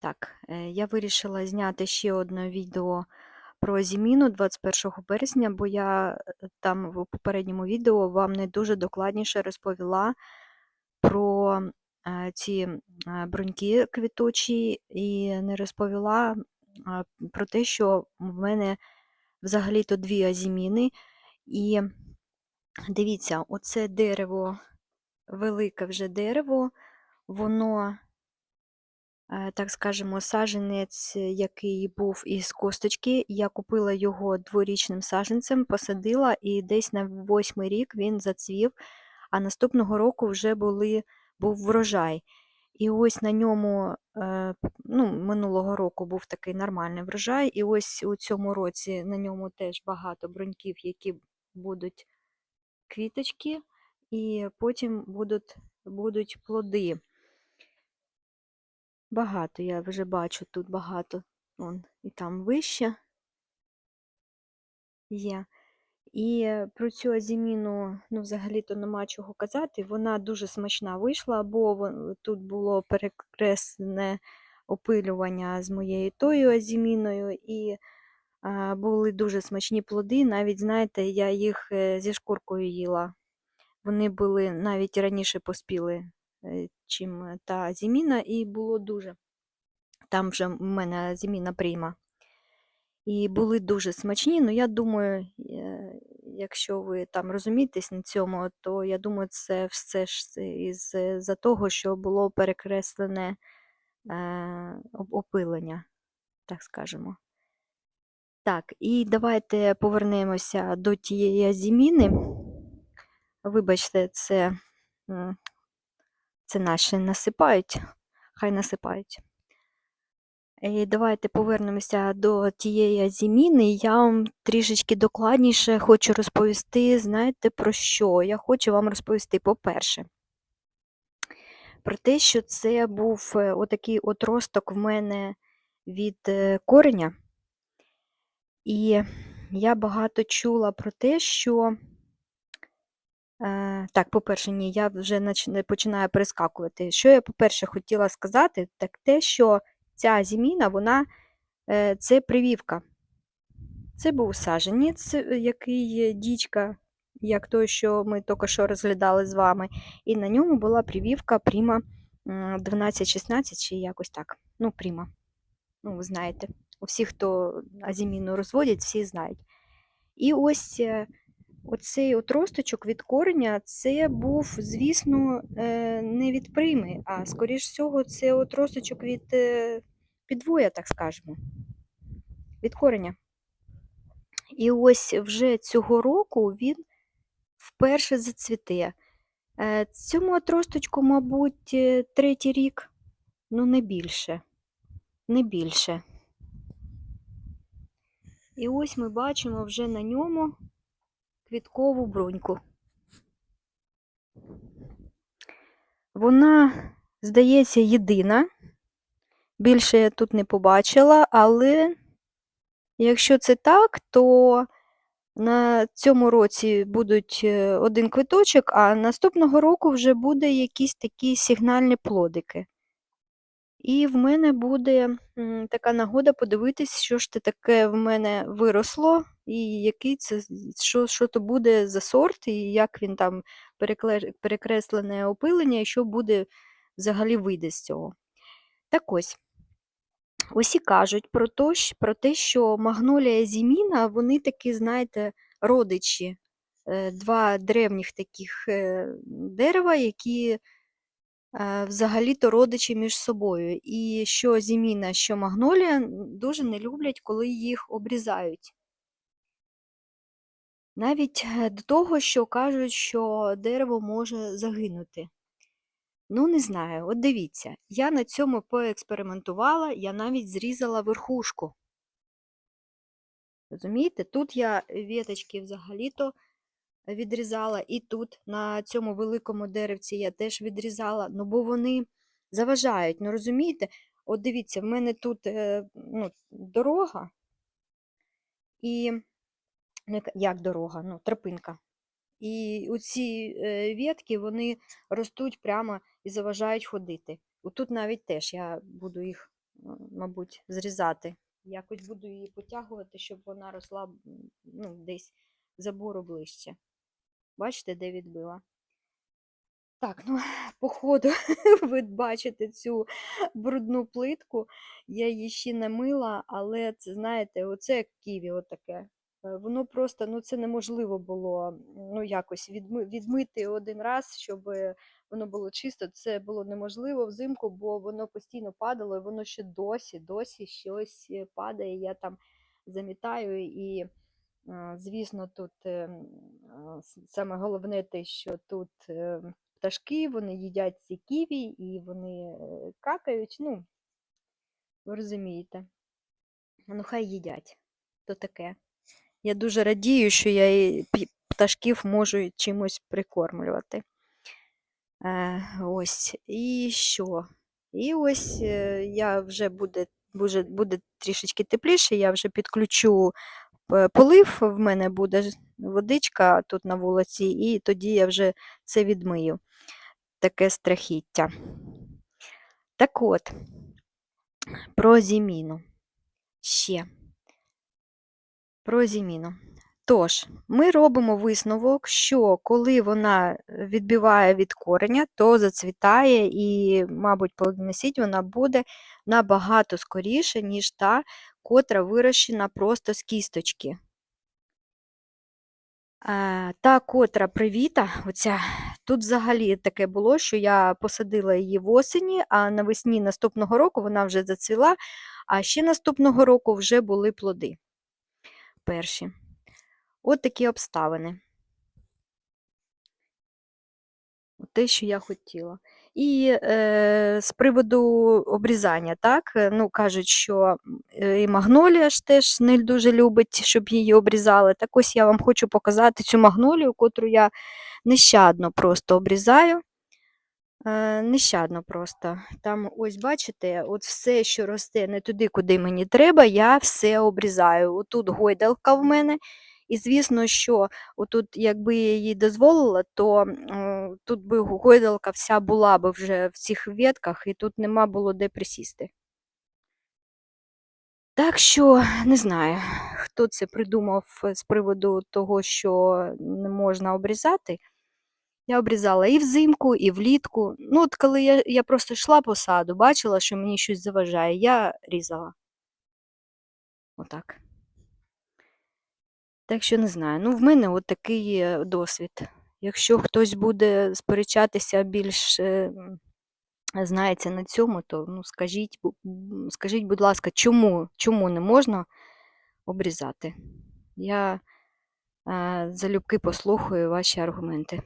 Так, е, я вирішила зняти ще одне відео про зіміну 21 березня, бо я е, там в попередньому відео вам не дуже докладніше розповіла про е, ці бруньки квіточі і не розповіла про те, що в мене взагалі-то дві азіміни. І дивіться, оце дерево, велике вже дерево, воно так скажемо, саджанець, який був із косточки. Я купила його дворічним саджанцем, посадила, і десь на восьмий рік він зацвів, а наступного року вже були, був врожай. І ось на ньому, е, ну, минулого року був такий нормальний врожай, і ось у цьому році на ньому теж багато бруньків, які будуть квіточки, і потім будуть, будуть плоди. Багато, я вже бачу тут багато. Вон, і там вище є. І е, про цю азіміну, ну, взагалі-то нема чого казати. Вона дуже смачна вийшла, бо тут було перекреслене опилювання з моєю тою азіміною, і а, були дуже смачні плоди. Навіть, знаєте, я їх е, зі шкуркою їла. Вони були навіть раніше поспіли, е, чим та азіміна, і було дуже. Там вже в мене зіміна прийма. І були дуже смачні. Ну, я думаю, е, якщо ви там розумієтесь на цьому, то я думаю, це все ж із за того, що було перекреслене е, опилення, так скажемо. Так, і давайте повернемося до тієї азіміни. Вибачте, це, це наші насипають, хай насипають. І давайте повернемося до тієї азіміни. Я вам трішечки докладніше хочу розповісти, знаєте, про що? Я хочу вам розповісти, по-перше, про те, що це був е, отакий отросток в мене від е, кореня. І я багато чула про те, що. Е, так, по-перше, ні, я вже починаю перескакувати. Що я, по-перше, хотіла сказати, так те, що ця зіміна, вона е, це привівка. Це був саджанець, е, який дічка, як той, що ми тільки що розглядали з вами. І на ньому була привівка Пріма 12-16 чи якось так. Ну, Пріма. Ну, ви знаєте. У всіх, хто азіміну розводять, всі знають. І ось оцей отросточок від кореня, це був, звісно, е, не від прими, а скоріш всього, це отросточок від е, підвоя, так скажемо, від кореня. І ось вже цього року він вперше зацвіте. Е, Цьому отросточку, мабуть, третій рік, ну не більше. Не більше. І ось ми бачимо вже на ньому квіткову бруньку. Вона, здається, єдина. Більше я тут не побачила, але якщо це так, то на цьому році будуть е, один квиточок, а наступного року вже буде якісь такі сигнальні плодики. І в мене буде така нагода подивитись, що ж це таке в мене виросло, і який це, що, що то буде за сорт, і як він там перекреслене опилення, і що буде взагалі вийде з цього. Так ось. Усі кажуть про, то, про те, що магнолія зіміна, вони такі, знаєте, родичі, е, два древніх таких е, дерева, які е, взагалі-то родичі між собою. І що зіміна, що магнолія дуже не люблять, коли їх обрізають. Навіть е, до того, що кажуть, що дерево може загинути. Ну, не знаю, от дивіться, я на цьому поекспериментувала, я навіть зрізала верхушку. Розумієте? Тут я віточки взагалі-то відрізала, і тут, на цьому великому деревці, я теж відрізала, ну бо вони заважають. Ну, розумієте? От дивіться, в мене тут е, ну, дорога, і як дорога, ну, тропинка. І оці е, ветки, вони ростуть прямо і заважають ходити. Отут навіть теж я буду їх мабуть, зрізати. Якось буду її потягувати, щоб вона росла ну, десь забору ближче. Бачите, де відбила? Так, ну, по ходу ви бачите цю брудну плитку. Я її ще не мила, але це, знаєте, оце ківі отаке. Е, Воно просто, ну це неможливо було ну, якось відми, відмити один раз, щоб воно було чисто. Це було неможливо взимку, бо воно постійно падало, і воно ще досі, досі щось е, падає. Я там замітаю і. Е, Звісно, тут саме головне те, що тут пташки, вони їдять ці ківі і вони какають. Ну, ви розумієте. Ну, хай їдять. То таке. Я дуже радію, що я пташків можу чимось прикормлювати. Е, ось. І що? І ось е, я вже буде, буде, буде трішечки тепліше, я вже підключу е, полив, в мене буде водичка тут на вулиці, і тоді я вже це відмию. Таке страхіття. Так от, про зіміну. Ще. Про зіміну. Тож, ми робимо висновок, що коли вона відбиває від кореня, то зацвітає і, мабуть, плодоносіть вона буде набагато скоріше, ніж та, котра вирощена просто з кісточки. Е, Та котра привіта, оця, тут взагалі таке було, що я посадила її в осені, а навесні наступного року вона вже зацвіла, а ще наступного року вже були плоди перші. От такі обставини. Те, що я хотіла. І е, з приводу обрізання, так, ну, кажуть, що е, і магнолія ж теж не дуже любить, щоб її обрізали. Так ось я вам хочу показати цю магнолію, котру я нещадно просто обрізаю. Е, нещадно просто. Там, ось бачите, от все, що росте не туди, куди мені треба, я все обрізаю. Отут гойдалка в мене. І звісно, що отут, якби я їй дозволила, то м, тут би гойдалка вся була б вже в цих ветках, і тут нема було де присісти. Так що не знаю, хто це придумав з приводу того, що не можна обрізати. Я обрізала і взимку, і влітку. Ну, от коли я, я просто йшла по саду, бачила, що мені щось заважає, я різала. Отак. Так що не знаю. Ну, в мене от такий досвід. Якщо хтось буде сперечатися більш е, знається на цьому, то ну, скажіть, скажіть, будь ласка, чому, чому не можна обрізати? Я е, залюбки послухаю ваші аргументи.